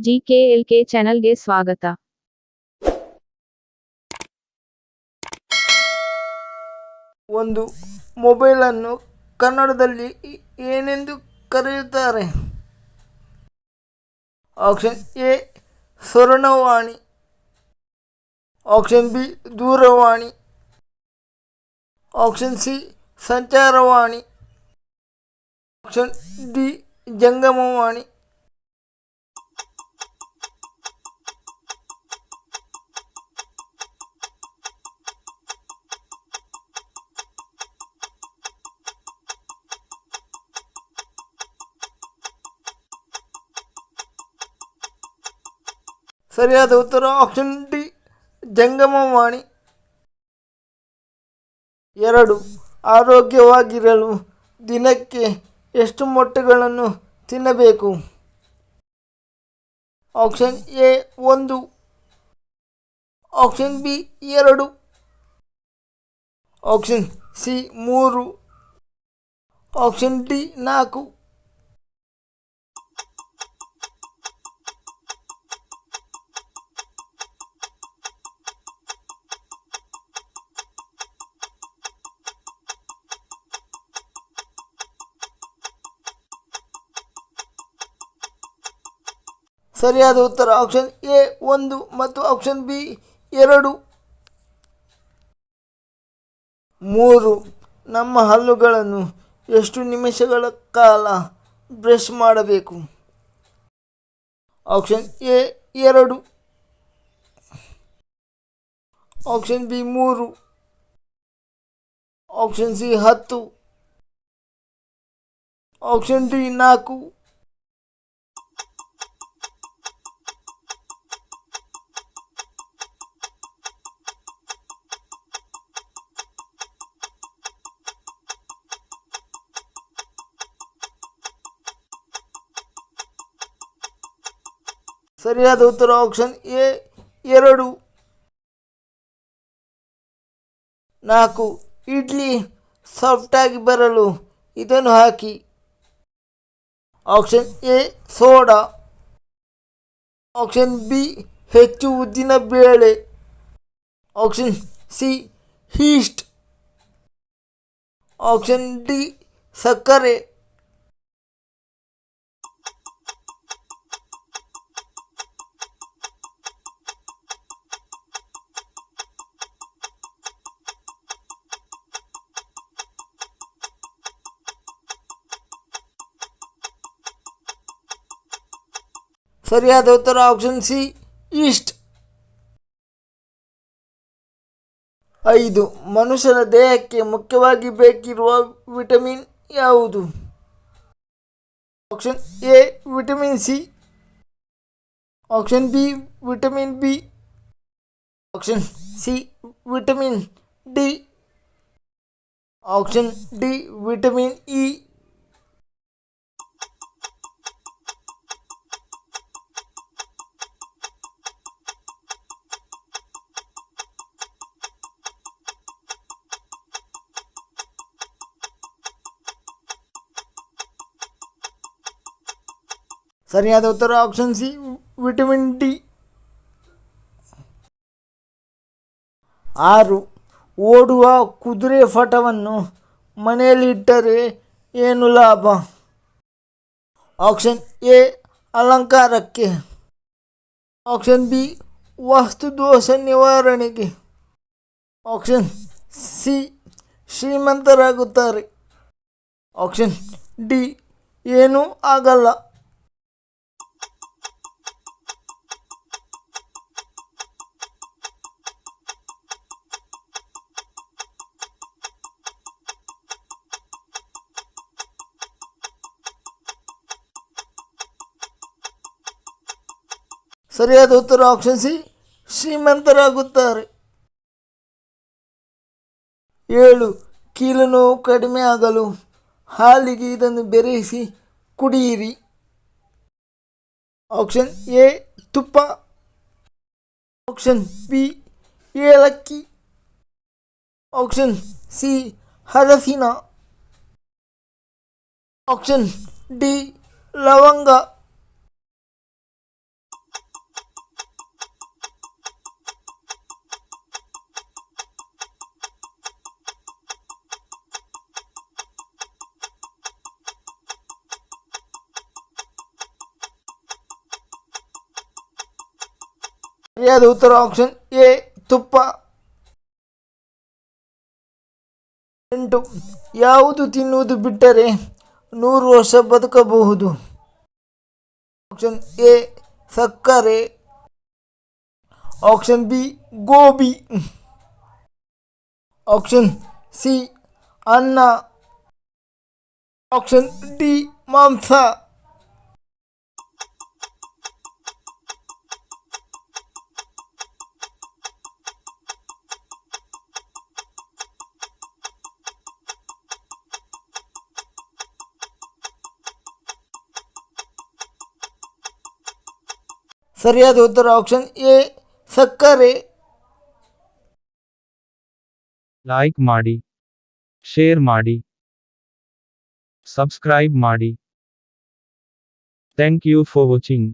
ಜಿಕೆಎಲ್ಕೆ ಚಾನಲ್ಗೆ ಸ್ವಾಗತ. ಒಂದು ಮೊಬೈಲನ್ನು ಕನ್ನಡದಲ್ಲಿ ಏನೆಂದು ಕರೆಯುತ್ತಾರೆ? ಆಪ್ಷನ್ ಎ, ಸ್ವರ್ಣವಾಣಿ. ಆಪ್ಷನ್ ಬಿ, ದೂರವಾಣಿ. ಆಪ್ಷನ್ ಸಿ, ಸಂಚಾರವಾಣಿ. ಆಪ್ಷನ್ ಡಿ, ಜಂಗಮವಾಣಿ. ಸರಿಯಾದ ಉತ್ತರ ಆಪ್ಷನ್ ಡಿ, ಜಂಗಮವಾಣಿ. ಎರಡು, ಆರೋಗ್ಯವಾಗಿರಲು ದಿನಕ್ಕೆ ಎಷ್ಟು ಮೊಟ್ಟೆಗಳನ್ನು ತಿನ್ನಬೇಕು? ಆಪ್ಷನ್ ಎ ಒಂದು. ಆಪ್ಷನ್ ಬಿ ಎರಡು. ಆಪ್ಷನ್ ಸಿ ಮೂರು. ಆಪ್ಷನ್ ಡಿ ನಾಲ್ಕು. ಸರಿಯಾದ ಉತ್ತರ ಆಪ್ಷನ್ ಎ ಒಂದು ಮತ್ತು ಆಪ್ಷನ್ ಬಿ ಎರಡು. ಮೂರು. ನಮ್ಮ ಹಲ್ಲುಗಳನ್ನು ಎಷ್ಟು ನಿಮಿಷಗಳ ಕಾಲ ಬ್ರಷ್ ಮಾಡಬೇಕು? ಆಪ್ಷನ್ ಎ ಎರಡು. ಆಪ್ಷನ್ ಬಿ ಮೂರು. ಆಪ್ಷನ್ ಸಿ ಹತ್ತು. ಆಪ್ಷನ್ ಡಿ ನಾಲ್ಕು. ಸರಿಯಾದ ಉತ್ತರ ಆಪ್ಷನ್ ಎ, ಎರಡು. ನಾಲ್ಕು, ಇಡ್ಲಿ ಸಾಫ್ಟಾಗಿ ಬರಲು ಇದನ್ನು ಹಾಕಿ. Option A, soda. Option B, ಹೆಚ್ಚು ಉದ್ದಿನ ಬೇಳೆ. Option C yeast option D, ಸಕ್ಕರೆ. ಸರಿಯಾದ ಉತ್ತರ ಆಪ್ಷನ್ ಸಿ ಈಸ್ಟ್ ಐದು, ಮನುಷ್ಯನ ದೇಹಕ್ಕೆ ಮುಖ್ಯವಾಗಿ ಬೇಕಿರುವ ವಿಟಮಿನ್ ಯಾವುದು? Option A vitamin C option B vitamin B option C vitamin D option D vitamin E ಸರಿಯಾದ ಉತ್ತರ ಆಪ್ಷನ್ ಸಿ ವಿಟಮಿನ್ ಡಿ ಆರು, ಓಡುವ ಕುದುರೆ ಫಟವನ್ನು ಮನೆಯಲ್ಲಿಟ್ಟರೆ ಏನು ಲಾಭ? ಆಪ್ಷನ್ ಎ ಅಲಂಕಾರಕ್ಕೆ. ಆಪ್ಷನ್ ಬಿ ವಾಸ್ತು ದೋಷ ನಿವಾರಣೆಗೆ. ಆಪ್ಷನ್ ಸಿ ಶ್ರೀಮಂತರಾಗುತ್ತಾರೆ. ಆಪ್ಷನ್ ಡಿ ಏನೂ ಆಗಲ್ಲ. ಸರಿಯಾದ ಉತ್ತರ ಆಪ್ಷನ್ ಸಿ, ಶ್ರೀಮಂತರಾಗುತ್ತಾರೆ. ಏಳು, ಕೀಲು ನೋವು ಕಡಿಮೆ ಆಗಲು ಹಾಲಿಗೆ ಇದನ್ನು ಬೆರೆಸಿ ಕುಡಿಯಿರಿ. ಆಪ್ಷನ್ ಎ, ತುಪ್ಪ. ಆಪ್ಷನ್ ಬಿ, ಏಲಕ್ಕಿ. ಆಪ್ಷನ್ ಸಿ ಹಲಸಿನ ಆಪ್ಷನ್ ಡಿ, ಲವಂಗ. ಸರಿಯಾದ ಉತ್ತರ? ಆಪ್ಷನ್ ಎ ತುಪ್ಪ. ಎಂಟು, ಯಾವುದು ತಿನ್ನುವುದು ಬಿಟ್ಟರೆ ನೂರು ವರ್ಷ ಬದುಕಬಹುದು? ಆಪ್ಷನ್ ಎ ಸಕ್ಕರೆ. ಆಪ್ಷನ್ ಬಿ ಗೋಬಿ. ಆಪ್ಷನ್ ಸಿ ಅನ್ನ. ಆಪ್ಷನ್ ಡಿ ಮಾಂಸ. ಸರಿಯಾದ ಉತ್ತರ ಆಪ್ಷನ್ ಎ ಸಕ್ಕರೆ ಲೈಕ್ ಮಾಡಿ ಶೇರ್ ಮಾಡಿ ಸಬ್ಸ್ಕ್ರೈಬ್ ಮಾಡಿ ಥ್ಯಾಂಕ್ ಯು ಫಾರ್ ವಾಚಿಂಗ್